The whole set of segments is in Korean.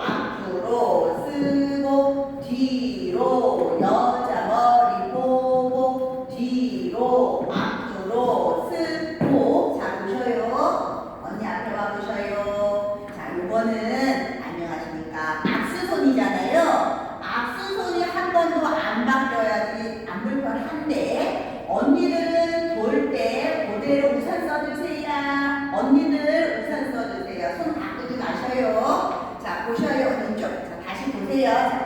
앞으로 쓰고 뒤로 여자 머리 보고 뒤로 앞으로 쓰고. 자 보셔요. 언니 앞에 와 보셔요. 자 요거는 안녕하십니까. 악수손이잖아요. 악수손이 한 번도 안 바뀌어야지 안 불편한데 언니들은 때 그대로 우산 써주세요. 언니들 우산 써주세요. 손 바꾸지 마셔요. Hallelujah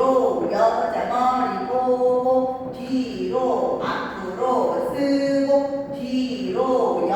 뒤로 여자 머리 보고 뒤로 앞으로 쓰고 뒤로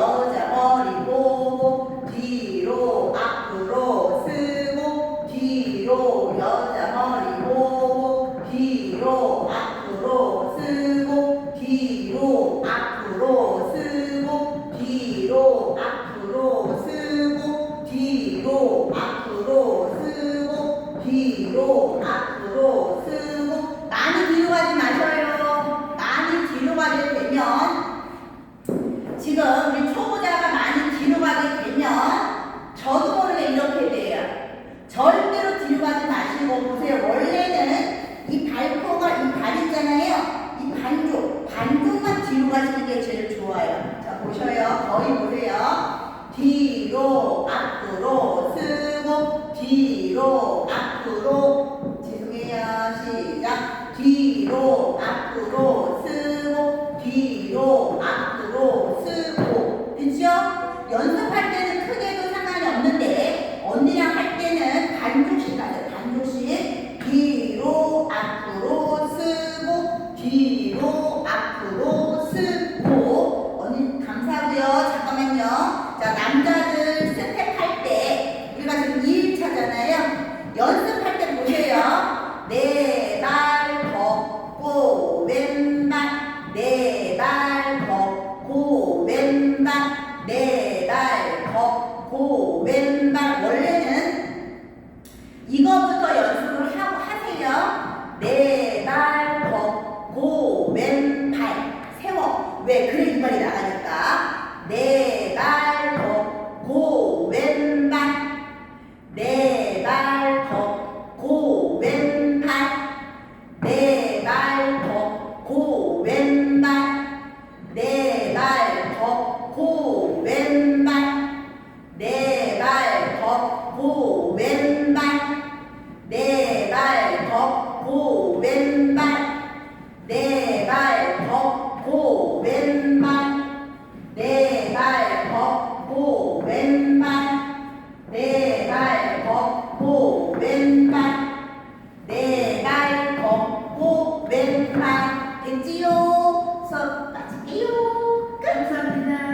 뒤로 앞으로 쓰고 뒤로 앞으로 쓰고 그죠 연습.